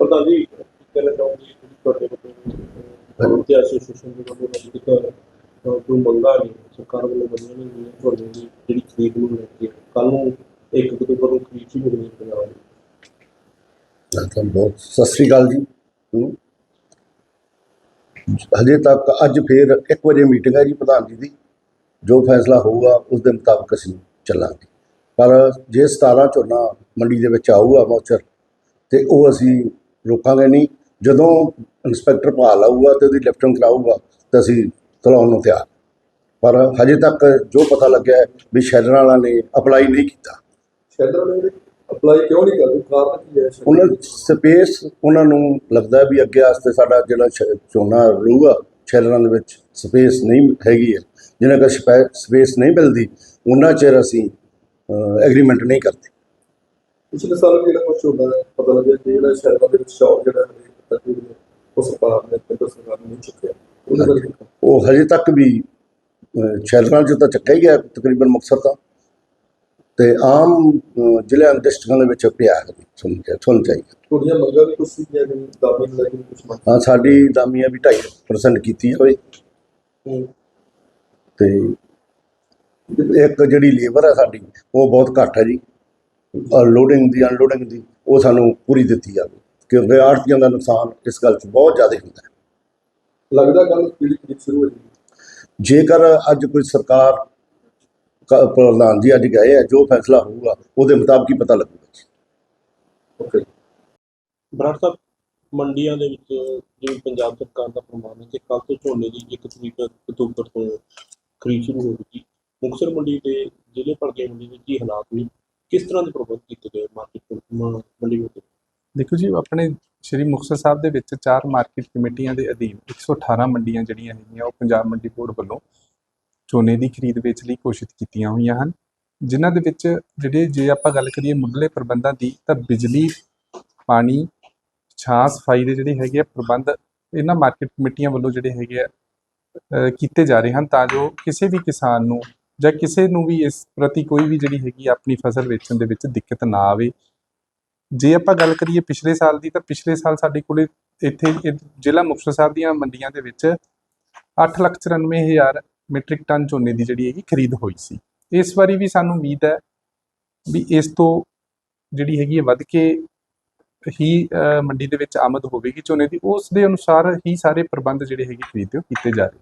ਪ੍ਰਧਾਨ ਜੀ ਕਹਿਣਾ ਚਾਹੁੰਦੀ ਤੁਹਾਡੇ ਵੱਲੋਂ ਤੇ ਐਸੋਸੀਏਸ਼ਨ ਦੇ ਵੱਲੋਂ ਜਿਹੜਾ ਕੋਈ ਮੰਗਾ ਨਹੀਂ ਸਰਕਾਰ ਵੱਲੋਂ ਮੰਗੀਆਂ ਨਹੀਂ ਗਈਆਂ ਤੁਹਾਡੇ ਦੀ ਜਿਹੜੀ ਖਰੀਦ ਨੂੰ ਲੈ ਕੇ ਕੱਲ ਨੂੰ ਇੱਕ ਅਕਤੂਬਰ ਨੂੰ ਖਰੀਦ ਸ਼ੁਰੂ ਹੋਣੀ ਪੰਜਾਬ ਦੀ। ਤਾਂ ਬਹੁਤ ਸਤਿ ਸ੍ਰੀ ਅਕਾਲ ਜੀ। ਹਜੇ ਤੱਕ ਅੱਜ ਫੇਰ 1 ਵਜੇ ਮੀਟਿੰਗ ਹੈ ਜੀ ਪ੍ਰਧਾਨ ਜੀ ਦੀ। ਜੋ ਫੈਸਲਾ ਹੋਊਗਾ ਉਸ ਦੇ ਮੁਤਾਬਕ ਅਸੀਂ ਚੱਲਾਂਗੇ। ਪਰ ਜੇ 17 ਝੋਨਾ ਮੰਡੀ ਦੇ ਵਿੱਚ ਆਊਗਾ ਮੌਚਰ ਤੇ ਉਹ ਅਸੀਂ ਰੋਕਾਂਗੇ ਨਹੀਂ। ਜਦੋਂ ਇੰਸਪੈਕਟਰ ਭਾਲ ਆਊਗਾ ਤੇ ਉਹਦੀ ਲਿਫਟਿੰਗ ਕਰਾਊਗਾ ਤਾਂ ਅਸੀਂ ਚਲਾਉਣ ਨੂੰ ਤਿਆਰ। ਪਰ ਹਜੇ ਤੱਕ ਜੋ ਪਤਾ ਲੱਗਿਆ ਹੈ ਵੀ ਸ਼ੈਲਰ ਵਾਲਿਆਂ ਨੇ ਅਪਲਾਈ ਨਹੀਂ ਕੀਤਾ। ਸ਼ੈਲਰ ਨੇ ਅਪਲਾਈ ਕਿਉਂ ਨਹੀਂ ਕਰਦੇ ਕਾਰਨ ਕੀ ਹੈ ਉਹਨਾਂ ਸਪੇਸ ਉਹਨਾਂ ਨੂੰ ਲੱਗਦਾ ਵੀ ਅੱਗੇ ਵਾਸਤੇ ਸਾਡਾ ਜਿਹੜਾ ਝੋਨਾ ਰਹੂਗਾ ਸ਼ੈਲਰਾਂ ਦੇ ਵਿੱਚ ਸਪੇਸ ਨਹੀਂ ਹੈਗੀ ਹੈ। ਜਿੰਨਾ ਕਰ ਸਪੇਸ ਨਹੀਂ ਮਿਲਦੀ ਉਹਨਾਂ ਚਿਰ ਅਸੀਂ ਐਗਰੀਮੈਂਟ ਨਹੀਂ ਕਰਦੇ। ਪਿਛਲੇ ਸਾਲ ਵੀ ਜਿਹੜਾ ਕੁਝ ਹੁੰਦਾ ਹੈ ਪਤਾ ਲੱਗਿਆ ਕਿ ਜਿਹੜਾ ਸ਼ਹਿਰਾਂ ਦੇ ਵਿੱਚ ਸ਼ੌਕ ਜਿਹੜਾ ਹੈ ਤਕਰੀਬਨ ਉਹ ਸਰਕਾਰ ਨੇ ਕੇਂਦਰ ਸਰਕਾਰ ਨੇ ਨਹੀਂ ਚੁੱਕਿਆ। ਉਹਦੇ ਬਾਰੇ ਕੀ? ਉਹ ਹਜੇ ਤੱਕ ਵੀ ਸ਼ੈਲਰਾਂ 'ਚ ਤਾਂ ਚੱਕਿਆ ਹੀ ਗਿਆ ਤਕਰੀਬਨ ਮੁਕਤਸਰ ਤਾਂ। ਤੇ ਆਮ ਜ਼ਿਲ੍ਹਿਆਂ ਡਿਸਟ੍ਰਿਕਟਾਂ ਦੇ ਵਿੱਚ ਪਿਆ ਹੈ ਸੁਣ ਕੇ ਸੁਣ ਚਾਹੀਦਾ ਤੁਹਾਡੀਆਂ ਮੰਗਾਂ ਵੀ ਸੀਗੀਆਂ ਜਿਵੇਂ ਦਾਮੀ ਨੂੰ ਲੈ ਕੇ ਕੁਝ ਮੰਗ ਹਾਂ ਸਾਡੀ ਦਾਮੀਆਂ ਵੀ 2.5% ਕੀਤੀ ਹੋਵੇ ਤੇ ਇੱਕ ਜਿਹੜੀ ਲੇਬਰ ਹੈ ਸਾਡੀ ਉਹ ਬਹੁਤ ਘੱਟ ਹੈ ਜੀ। ਲੋਡਿੰਗ ਦੀ ਅਨਲੋਡਿੰਗ ਦੀ ਉਹ ਸਾਨੂੰ ਪੂਰੀ ਦਿੱਤੀ ਜਾਵੇ ਕਿਉਂਕਿ ਆੜਤੀਆਂ ਦਾ ਨੁਕਸਾਨ ਇਸ ਗੱਲ 'ਚ ਬਹੁਤ ਜ਼ਿਆਦਾ ਹੁੰਦਾ ਹੈ। ਲੱਗਦਾ ਕੱਲ ਕਿਹੜੀ ਖਰੀਦ ਸ਼ੁਰੂ ਹੋ ਜਾਏਗੀ ਜੇਕਰ ਅੱਜ ਕੋਈ ਸਰਕਾਰ ਪ੍ਰਧਾਨ ਜੀ ਅੱਜ ਗਏ ਆ ਜੋ ਫੈਸਲਾ ਹੋਊਗਾ ਉਹਦੇ ਮੁਤਾਬਕ ਹੀ ਪਤਾ ਲੱਗੂਗਾ ਜੀ। ਓਕੇ। ਬਰਾੜ ਸਾਹਿਬ ਮੰਡੀਆਂ ਦੇ ਵਿੱਚ ਜਿਵੇਂ ਪੰਜਾਬ ਸਰਕਾਰ ਦਾ ਪ੍ਰਮਾਨ ਹੈ ਕਿ ਕੱਲ ਤੋਂ ਝੋਨੇ ਦੀ ਇੱਕ ਤਰੀਕ ਅਕਤੂਬਰ ਤੋਂ ਖਰੀਦ ਸ਼ੁਰੂ ਹੋਵੇਗੀ ਮੁਕਤਸਰ ਮੰਡੀ ਦੇ ਜ਼ਿਲ੍ਹੇ ਭਲਕੇ ਮੰਡੀ ਦੇ ਕੀ ਹਾਲਾਤ ਨੇ? ਕਿਸ ਤਰ੍ਹਾਂ ਦੇ ਪ੍ਰਬੰਧ ਕੀਤੇ ਗਏ ਮਾਰਕੀਟ ਮੰਡੀ ਵਿੱਚ ਦੇਖੋ ਜੀ, ਆਪਣੇ ਸ਼੍ਰੀ ਮੁਕਤਸਰ ਸਾਹਿਬ ਦੇ ਵਿੱਚ ਚਾਰ ਮਾਰਕੀਟ ਕਮੇਟੀਆਂ ਦੇ ਅਧੀਨ 118 ਮੰਡੀਆਂ ਜਿਹੜੀਆਂ ਹੈਗੀਆਂ, ਉਹ ਪੰਜਾਬ ਮੰਡੀ ਬੋਰਡ ਵੱਲੋਂ ਝੋਨੇ ਦੀ ਖਰੀਦ ਵੇਚ ਲਈ ਘੋਸ਼ਿਤ ਕੀਤੀਆਂ ਹੋਈਆਂ ਹਨ। ਜਿਨ੍ਹਾਂ ਦੇ ਵਿੱਚ ਜਿਹੜੇ, ਜੇ ਆਪਾਂ ਗੱਲ ਕਰੀਏ ਮੁੱਢਲੇ ਪ੍ਰਬੰਧਾਂ ਦੀ, ਤਾਂ ਬਿਜਲੀ, ਪਾਣੀ, ਛਾਂ ਸਫ਼ਾਈ ਦੇ ਜਿਹੜੇ ਹੈਗੇ ਆ ਪ੍ਰਬੰਧ, ਇਹਨਾਂ ਮਾਰਕੀਟ ਕਮੇਟੀਆਂ ਵੱਲੋਂ ਜਿਹੜੇ ਹੈਗੇ ਆ ਕੀਤੇ ਜਾ ਰਹੇ ਹਨ ਤਾਂ ਜੋ ਕਿਸੇ ਵੀ ਕਿਸਾਨ ਨੂੰ ਜਾਂ ਕਿਸੇ ਨੂੰ ਵੀ ਇਸ ਪ੍ਰਤੀ ਕੋਈ ਵੀ ਜਿਹੜੀ ਹੈਗੀ ਆਪਣੀ ਫਸਲ ਵੇਚਣ ਦੇ ਵਿੱਚ ਦਿੱਕਤ ਨਾ ਆਵੇ। ਜੇ ਆਪਾਂ ਗੱਲ ਕਰੀਏ ਪਿਛਲੇ ਸਾਲ ਦੀ, ਤਾਂ ਪਿਛਲੇ ਸਾਲ ਸਾਡੇ ਕੋਲੇ ਇੱਥੇ ਜ਼ਿਲ੍ਹਾ ਮੁਕਤਸਰ ਸਾਹਿਬ ਦੀਆਂ ਮੰਡੀਆਂ ਦੇ ਵਿੱਚ 894000 ਮੀਟ੍ਰਿਕ ਟਨ ਝੋਨੇ ਦੀ ਜਿਹੜੀ ਹੈਗੀ ਖਰੀਦ ਹੋਈ ਸੀ। ਇਸ ਵਾਰੀ ਵੀ ਸਾਨੂੰ ਉਮੀਦ ਹੈ ਵੀ ਇਸ ਤੋਂ ਜਿਹੜੀ ਹੈਗੀ ਹੈ ਵੱਧ ਕੇ ਹੀ ਮੰਡੀ ਦੇ ਵਿੱਚ ਆਮਦ ਹੋਵੇਗੀ ਝੋਨੇ ਦੀ। ਉਸ ਦੇ ਅਨੁਸਾਰ ਹੀ ਸਾਰੇ ਪ੍ਰਬੰਧ ਜਿਹੜੇ ਹੈਗੇ ਖਰੀਦ ਦੇ ਕੀਤੇ ਜਾ ਰਹੇ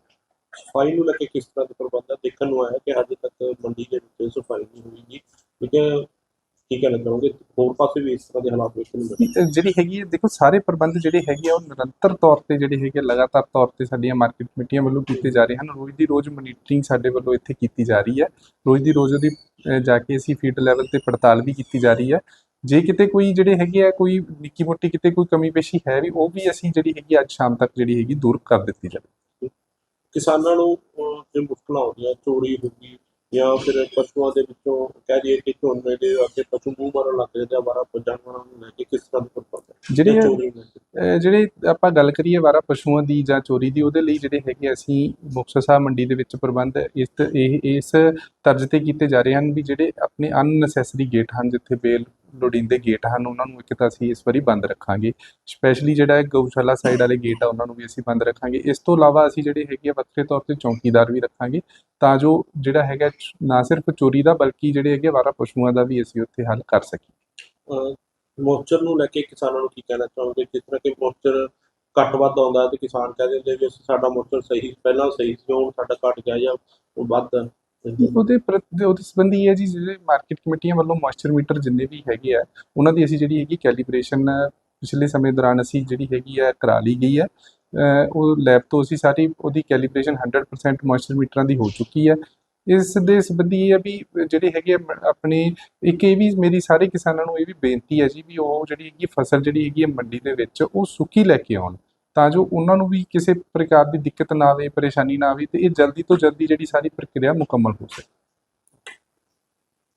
ਸਫ਼ਾਈ ਨੂੰ ਲੈ ਕੇ ਕਿਸ ਤਰ੍ਹਾਂ ਦੇ ਪ੍ਰਬੰਧ ਆ? ਦੇਖਣ ਨੂੰ ਆਇਆ ਕਿ ਹਜੇ ਤੱਕ ਮੰਡੀ ਦੇ ਵਿੱਚ ਸਫ਼ਾਈ ਨਹੀਂ ਹੋਈਗੀ ਲੇਕਿਨ ਕੀ ਕਹਿਣਾ ਚਾਹੋਗੇ? ਹੋਰ ਪਾਸੇ ਵੀ ਇਸ ਤਰ੍ਹਾਂ ਦੇ ਹਾਲਾਤ ਵੇਖਣ ਨੂੰ ਮਿਲੇ ਜਿਹੜੀ ਹੈਗੀ ਹੈ, ਦੇਖੋ, ਸਾਰੇ ਪ੍ਰਬੰਧ ਜਿਹੜੇ ਹੈਗੇ ਆ, ਉਹ ਨਿਰੰਤਰ ਤੌਰ ਤੇ ਜਿਹੜੇ ਹੈਗੇ ਲਗਾਤਾਰ ਤੌਰ ਤੇ ਸਾਡੀਆਂ ਮਾਰਕੀਟ ਕਮੇਟੀਆਂ ਵੱਲੋਂ ਕੀਤੇ ਜਾ ਰਹੇ ਹਨ। ਰੋਜ਼ ਦੀ ਰੋਜ਼ ਮੋਨੀਟਰਿੰਗ ਸਾਡੇ ਵੱਲੋਂ ਇੱਥੇ ਕੀਤੀ ਜਾ ਰਹੀ ਹੈ। ਰੋਜ਼ ਦੀ ਰੋਜ਼ ਉਹਦੀ ਜਾ ਕੇ ਅਸੀਂ ਫੀਲਡ ਲੈਵਲ ਤੇ ਪੜਤਾਲ ਵੀ ਕੀਤੀ ਜਾ ਰਹੀ ਹੈ। ਜੇ ਕਿਤੇ ਕੋਈ ਜਿਹੜੇ ਹੈਗੇ ਆ, ਕੋਈ ਨਿੱਕੀ ਮੋਟੀ ਕਿਤੇ ਕੋਈ ਕਮੀ ਪੇਸ਼ੀ ਹੈ ਵੀ, ਉਹ ਵੀ ਅਸੀਂ ਜਿਹੜੀ ਹੈਗੀ ਅੱਜ ਸ਼ਾਮ ਤੱਕ ਜਿਹੜੀ ਹੈਗੀ, ਦੂਰ ਕਰ ਦਿੱਤੀ ਜਾਵੇ। ਕਿਸਾਨਾਂ ਨੂੰ ਜੇ ਮੁਸ਼ਕਲਾਂ ਆਉਂਦੀਆਂ ਚੋਰੀ ਹੋ ਗਈ ਜਾਂ ਫਿਰ ਪਸ਼ੂਆਂ ਦੇ ਵਿੱਚੋਂ ਕਹਿ ਦਈਏ ਕਿ ਝੋਨੇ ਦੇ ਅੱਗੇ ਪਸ਼ੂ ਮੂੰਹ ਮਾਰਨ ਲੱਗ ਜਾਂਦੇ ਆ ਵਾਰਾ ਜਾਨਵਰਾਂ ਨੂੰ ਲੈ ਕੇ ਕਿਸ ਤਰ੍ਹਾਂ ਦੇ ਹੈ ਜਿਹੜੇ ਜਿਹੜੇ ਆਪਾਂ ਗੱਲ ਕਰੀਏ ਵਾਰਾ ਪਸ਼ੂਆਂ ਦੀ ਜਾਂ ਚੋਰੀ ਦੀ ਉਹਦੇ ਲਈ ਜਿਹੜੇ ਹੈਗੇ ਅਸੀਂ ਮੁਕਤਸਰ ਸਾਹਿਬ ਮੰਡੀ ਦੇ ਵਿੱਚ ਪ੍ਰਬੰਧ ਇਸ ਇਹ ਇਸ ਤਰਜ਼ ਤੇ ਕੀਤੇ ਜਾ ਰਹੇ ਹਨ ਵੀ ਜਿਹੜੇ ਆਪਣੇ ਅਨਨੈਸੈਸਰੀ ਗੇਟ ਹਨ ਜਿੱਥੇ ਬੇਲ ਲੋੜੀਂਦੇ ਗੇਟ ਹਨ ਉਹਨਾਂ ਨੂੰ ਇੱਕ ਤਾਂ ਅਸੀਂ ਇਸ ਵਾਰੀ ਬੰਦ ਰੱਖਾਂਗੇ। ਸਪੈਸ਼ਲੀ ਜਿਹੜਾ ਗਊਸ਼ਾਲਾ ਸਾਈਡ ਵਾਲੇ ਗੇਟ ਆ ਉਹਨਾਂ ਨੂੰ ਵੀ ਅਸੀਂ ਬੰਦ ਰੱਖਾਂਗੇ। ਇਸ ਤੋਂ ਇਲਾਵਾ ਅਸੀਂ ਜਿਹੜੇ ਹੈਗੇ ਆ ਵੱਖਰੇ ਤੌਰ ਤੇ ਚੌਕੀਦਾਰ ਵੀ ਰੱਖਾਂਗੇ। ਤਾਂ ਜੋ ਜਿਹੜਾ ਹੈਗਾ ਨਾ ਸਿਰਫ ਚੋਰੀ ਦਾ ਬਲਕਿ ਜਿਹੜੇ ਹੈਗੇ ਵਾਰਾ ਪਸ਼ੂਆਂ ਦਾ ਵੀ ਅਸੀਂ ਉੱਥੇ ਹੱਲ ਕਰ ਸਕੀਏ। ਅਹ, ਮੋਇਸਚਰ ਨੂੰ ਲੈ ਕੇ ਕਿਸਾਨਾਂ ਨੂੰ ਕੀ ਕਹਿਣਾ ਚਾਹੋਗੇ? ਜਿਸ ਤਰ੍ਹਾਂ ਕਿ ਮੋਚਰ ਘੱਟ ਵੱਧ ਆਉਂਦਾ ਹੈ ਤੇ ਕਿਸਾਨ ਕਹਿ ਦਿੰਦੇ ਵੀ ਸਾਡਾ ਮੋਚਰ ਸਹੀ ਪਹਿਲਾਂ ਸਹੀ ਸੀ ਹੁਣ ਸਾਡਾ ਘੱਟ ਗਿਆ ਜਾਂ ਉਹ ਵੱਧ ਉਹਦੇ ਪ੍ਰਤੀ ਉਹਦੇ ਸੰਬੰਧੀ ਇਹ ਹੈ ਜੀ ਜਿਹੜੇ ਮਾਰਕੀਟ ਕਮੇਟੀਆਂ ਵੱਲੋਂ ਮੋਇਸਚਰ ਮੀਟਰ ਜਿੰਨੇ ਵੀ ਹੈਗੇ ਆ, ਉਹਨਾਂ ਦੀ ਅਸੀਂ ਜਿਹੜੀ ਹੈਗੀ ਕੈਲੀਬ੍ਰੇਸ਼ਨ ਪਿਛਲੇ ਸਮੇਂ ਦੌਰਾਨ ਅਸੀਂ ਜਿਹੜੀ ਹੈਗੀ ਆ ਕਰਾ ਲਈ ਗਈ ਹੈ ਅਹ ਉਹ ਲੈਬ ਤੋਂ ਅਸੀਂ ਸਾਰੀ ਉਹਦੀ ਕੈਲੀਬ੍ਰੇਸ਼ਨ 100% ਮੋਇਸਚਰ ਮੀਟਰਾਂ ਦੀ ਹੋ ਚੁੱਕੀ ਹੈ ਇਸ ਦੇ ਸੰਬੰਧੀ ਇਹ ਹੈ ਵੀ ਜਿਹੜੇ ਹੈਗੇ ਆ ਮ- ਆਪਣੇ ਇੱਕ ਇਹ ਵੀ ਮੇਰੀ ਸਾਰੇ ਕਿਸਾਨਾਂ ਨੂੰ ਇਹ ਵੀ ਬੇਨਤੀ ਹੈ ਜੀ ਵੀ ਉਹ ਜਿਹੜੀ ਹੈਗੀ ਫਸਲ ਜਿਹੜੀ ਹੈਗੀ ਹੈ ਮੰਡੀ ਦੇ ਵਿੱਚ ਉਹ ਸੁੱਕੀ ਲੈ ਕੇ ਆਉਣ। ਤਾਂ ਜੋ ਉਹਨਾਂ ਨੂੰ ਵੀ ਕਿਸੇ ਪ੍ਰਕਾਰ ਦੀ ਦਿੱਕਤ ਨਾ ਆਵੇ, ਪਰੇਸ਼ਾਨੀ ਨਾ ਆਵੇ ਤੇ ਇਹ ਜਲਦੀ ਤੋਂ ਜਲਦੀ ਜਿਹੜੀ ਸਾਰੀ ਪ੍ਰਕਿਰਿਆ ਮੁਕੰਮਲ ਹੋ ਸਕੇ।